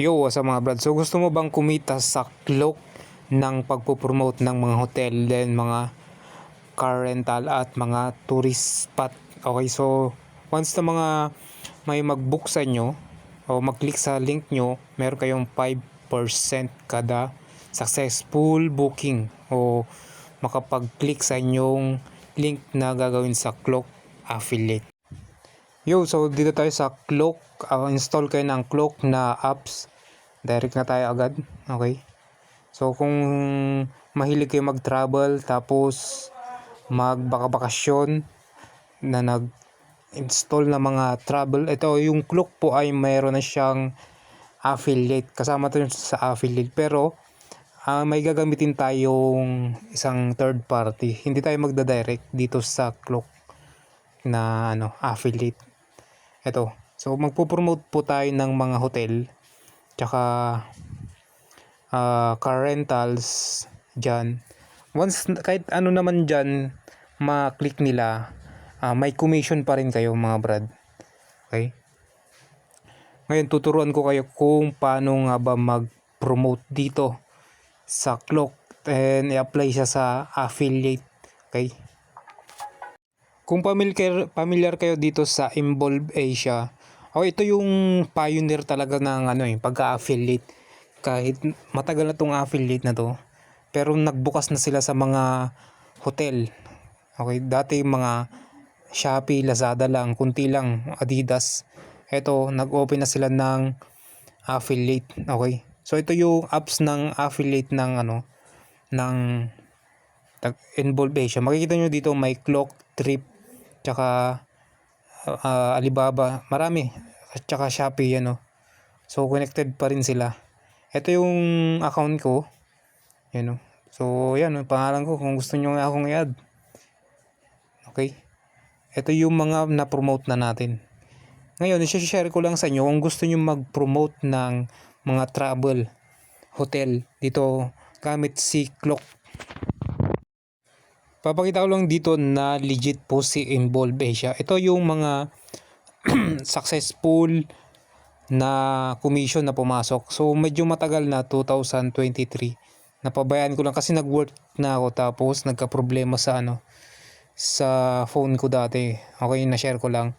Yo, what's up mga brad? So gusto mo bang kumita sa cloak ng pagpo-promote ng mga hotel then mga car rental at mga tourist spot? Okay, so once na mga may mag-book sa inyo o mag-click sa link nyo, meron kayong 5% kada successful booking o makapag-click sa inyong link na gagawin sa cloak affiliate. Yo, so dito tayo sa Cloak. Uh, install kayo ng Cloak na apps. Direct na tayo agad. Okay. So kung mahilig kayo mag-travel tapos magbakasyon na nag-install na mga travel. Ito yung Cloak po ay mayroon na siyang affiliate. Kasama to sa affiliate. Pero ah, may gagamitin tayong isang third party. Hindi tayo magda-direct dito sa Cloak na ano affiliate. Ito. So magpo-promote po tayo ng mga hotel tsaka ah, car rentals diyan. Once kahit ano naman diyan ma-click nila, ah, may commission pa rin kayo mga brad. Okay? Ngayon tuturuan ko kayo kung paano nga ba mag-promote dito sa Cloak and i-apply siya sa affiliate. Okay? Kung familiar, familiar kayo dito sa Involve Asia, oh, ito yung pioneer talaga ng ano eh, pagka-affiliate. Kahit matagal na tong affiliate na to, pero nagbukas na sila sa mga hotel. Okay, dati mga Shopee, Lazada lang, kunti lang, Adidas. Ito, nag-open na sila ng affiliate. Okay. So ito yung apps ng affiliate ng ano ng Involve Asia. Makikita nyo dito may clock, trip, tsaka uh, Alibaba, marami. Tsaka Shopee, ano. So, connected pa rin sila. Ito yung account ko. Yan, o. So, yan, pangalan ko. Kung gusto nyo akong i-add. Okay. Ito yung mga na-promote na natin. Ngayon, i-share ko lang sa inyo kung gusto nyo mag-promote ng mga travel, hotel, dito gamit si Clock Papakita ko lang dito na legit po si Involve Asia. Ito yung mga successful na commission na pumasok. So medyo matagal na 2023. Napabayaan ko lang kasi nag-work na ako tapos nagka-problema sa ano sa phone ko dati. Okay, na-share ko lang.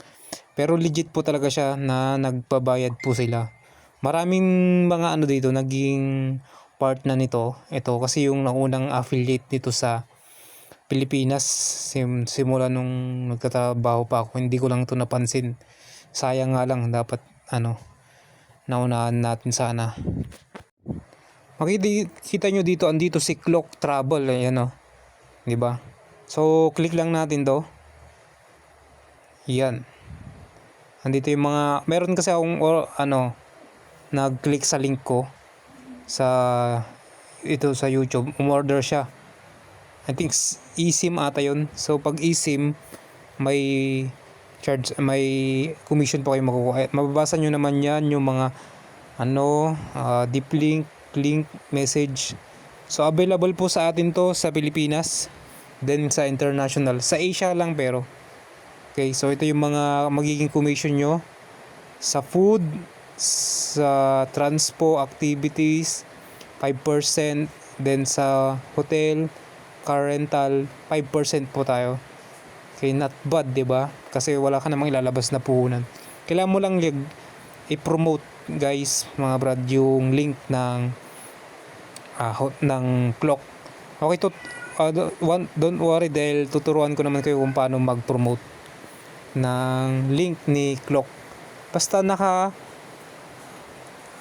Pero legit po talaga siya na nagpabayad po sila. Maraming mga ano dito naging part na nito. Ito kasi yung naunang affiliate dito sa Pilipinas sim simula nung nagtatrabaho pa ako hindi ko lang ito napansin. Sayang nga lang dapat ano naunahan natin sana. Makikita nyo dito andito si Clock Travel ayan o di ba? So click lang natin to. Yan. Andito yung mga meron kasi akong or, ano nag-click sa link ko sa ito sa YouTube. Umorder siya I think eSIM ata yun. So pag eSIM may charge may commission po kayo makukuha. Mababasa nyo naman yan yung mga ano uh, deep link, link, message. So available po sa atin to sa Pilipinas. Then sa international. Sa Asia lang pero. Okay, so ito yung mga magiging commission nyo sa food, sa transpo activities, 5%, then sa hotel, car rental, 5% po tayo. Okay, not bad, 'di ba? Kasi wala ka namang ilalabas na puhunan. Kailangan mo lang i-promote, guys, mga brad, yung link ng uh, ng clock. Okay, to, uh, don't, don't worry dahil tuturuan ko naman kayo kung paano mag-promote ng link ni clock. Basta naka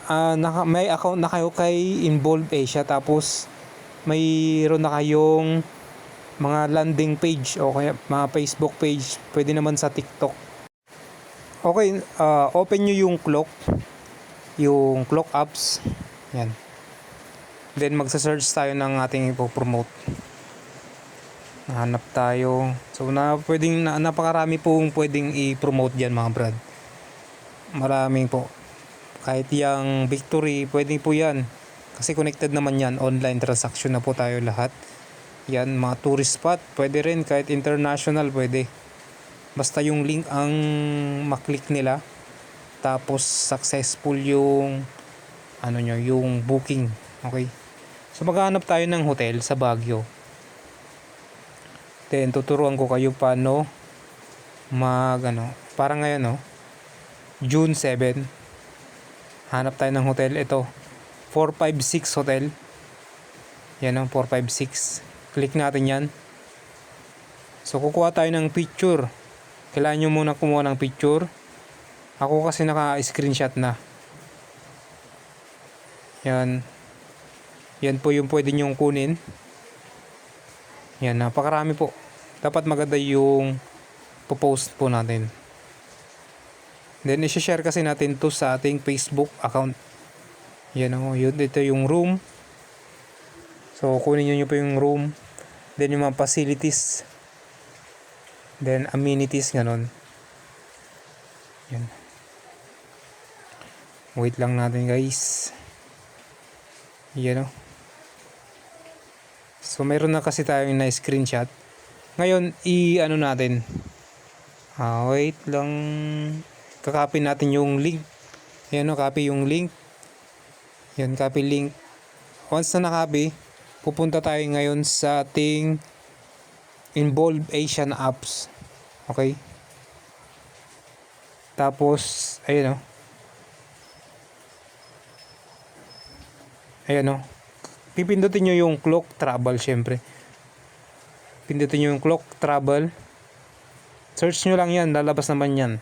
uh, naka, may account na kayo kay Involve Asia tapos mayroon na kayong mga landing page o kaya mga Facebook page, pwede naman sa TikTok. Okay, uh, open nyo yung clock, yung clock apps. Yan. Then magsa-search tayo ng ating ipo-promote. Hanap tayo. So na pwedeng na, napakarami pong pwedeng i-promote diyan mga brad. Maraming po. Kahit yung victory, pwedeng po yan kasi connected naman yan, online transaction na po tayo lahat. Yan, mga tourist spot, pwede rin kahit international pwede. Basta yung link ang maklik nila. Tapos successful yung ano nyo, yung booking. Okay? So maghanap tayo ng hotel sa Baguio. Then tuturuan ko kayo paano mag ano, para ngayon no, June 7. Hanap tayo ng hotel ito. 456 hotel. Yan ang 456. Click natin yan. So kukuha tayo ng picture. Kailangan nyo muna kumuha ng picture. Ako kasi naka-screenshot na. Yan. Yan po yung pwede nyong kunin. Yan, napakarami po. Dapat maganda yung post po natin. Then, isi-share kasi natin to sa ating Facebook account. Yan o, yun, ito yung room. So, kunin nyo, nyo po yung room. Then, yung mga facilities. Then, amenities, ganon. Yan. Wait lang natin, guys. Yan o. So, meron na kasi tayong na-screenshot. Ngayon, i-ano natin. Ah, wait lang. Kakopy natin yung link. Yan o, copy yung link. Yan, copy link. Once na nakopy, pupunta tayo ngayon sa ating Involve Asian Apps. Okay? Tapos, ayun o. Ayan o. Pipindutin nyo yung clock travel syempre. Pindutin nyo yung clock travel. Search nyo lang yan. Lalabas naman yan.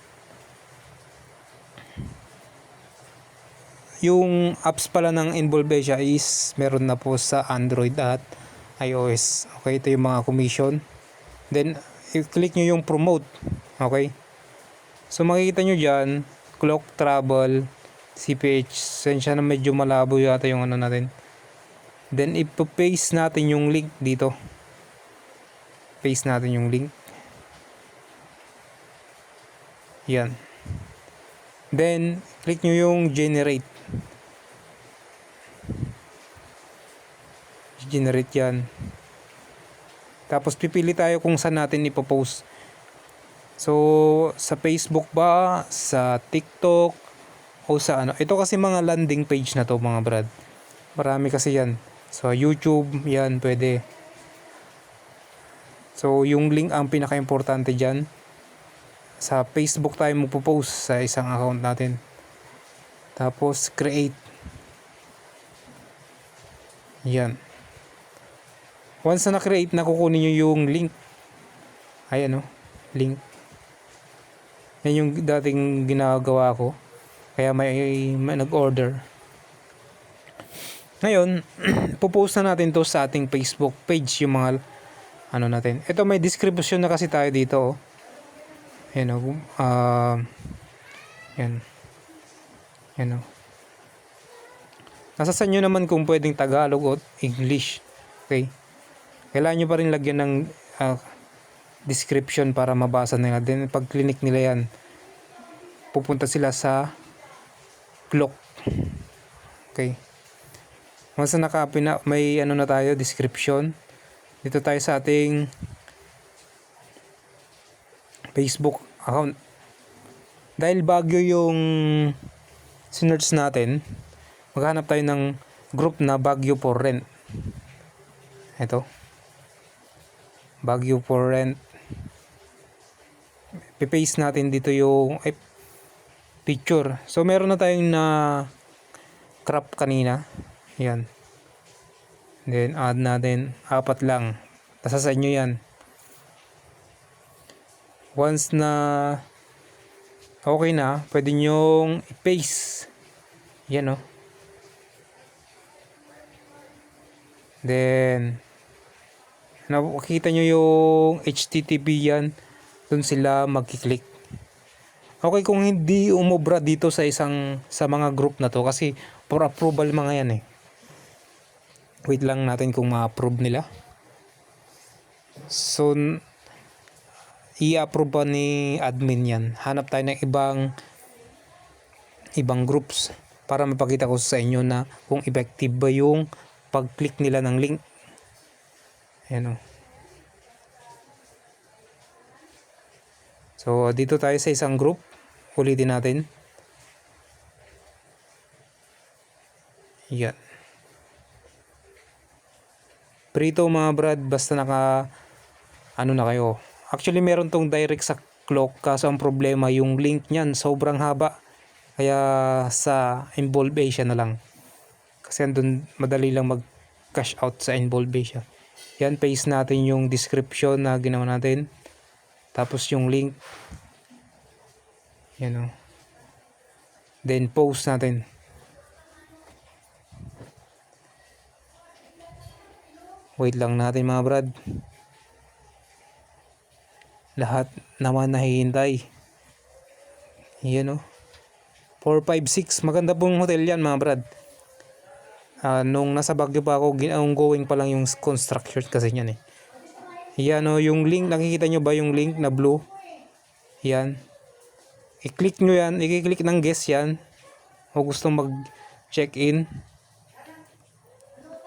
Yung apps pala ng Involve Asia is meron na po sa Android at iOS. Okay, ito yung mga commission. Then, i-click nyo yung promote. Okay? So, makikita nyo dyan, clock travel, CPH. Sensya na medyo malabo yata yung ano natin. Then, ipapaste natin yung link dito. Paste natin yung link. Yan. Then, click nyo yung generate. Generate yan. Tapos, pipili tayo kung saan natin ipopost. So, sa Facebook ba, sa TikTok, o sa ano. Ito kasi mga landing page na to mga brad. Marami kasi yan. So, YouTube, yan, pwede. So, yung link ang pinaka-importante dyan. Sa Facebook tayo magpo-post sa isang account natin. Tapos, create. Yan. Once na na-create, nakukunin nyo yung link. Ayan o, link. Yan yung dating ginagawa ko. Kaya may, may nag-order. Ngayon, pupost na natin to sa ating Facebook page yung mga ano natin. Ito may description na kasi tayo dito. Oh. Yan o. Uh, yan. Yan o. Nasa sa inyo naman kung pwedeng Tagalog o English. Okay? Kailangan nyo pa rin lagyan ng uh, description para mabasa nila. Then pag clinic nila yan, pupunta sila sa clock. Okay. Once na naka na, may ano na tayo, description. Dito tayo sa ating Facebook account. Dahil bagyo yung sinerch natin, maghanap tayo ng group na Bagyo for Rent. Ito. Baguio for rent. Pipaste natin dito yung ay, picture. So meron na tayong na crop kanina. Yan. Then add natin apat lang. Nasa sa inyo yan. Once na okay na, pwede nyong i-paste. Yan o. Oh. Then nakikita nyo yung HTTP yan. Dun sila magkiklik okay kung hindi umobra dito sa isang sa mga group na to kasi for approval mga yan eh. Wait lang natin kung ma-approve nila. So i-approve pa ni admin yan? Hanap tayo ng ibang ibang groups para mapakita ko sa inyo na kung effective ba yung pag-click nila ng link Ayan o. So, dito tayo sa isang group. Ulitin natin. Yan. Prito mga brad, basta naka ano na kayo. Actually meron tong direct sa clock kaso ang problema yung link niyan sobrang haba. Kaya sa Involve Asia na lang. Kasi andun madali lang mag cash out sa Involve Asia. Yan, paste natin yung description na ginawa natin. Tapos yung link. Yan o. Then post natin. Wait lang natin mga brad. Lahat naman nahihintay. Yan o. 456. Maganda pong hotel yan mga brad. Ah, nung nasa Baguio pa ako, ongoing pa lang yung construction kasi niyan eh. Yan o, yung link, nakikita nyo ba yung link na blue? Yan. I-click nyo yan, i-click ng guest yan. O gusto mag-check-in.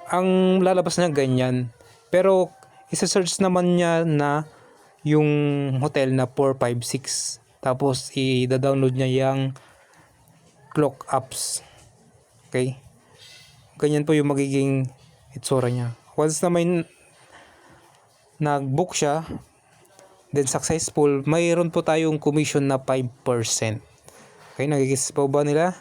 Ang lalabas na ganyan. Pero, isa-search naman niya na yung hotel na 456. Tapos, i-download niya yung clock apps. Okay? Ganyan po yung magiging itsura niya. Once na may nag-book siya, then successful, mayroon po tayong commission na 5%. Okay, nagigis po ba nila?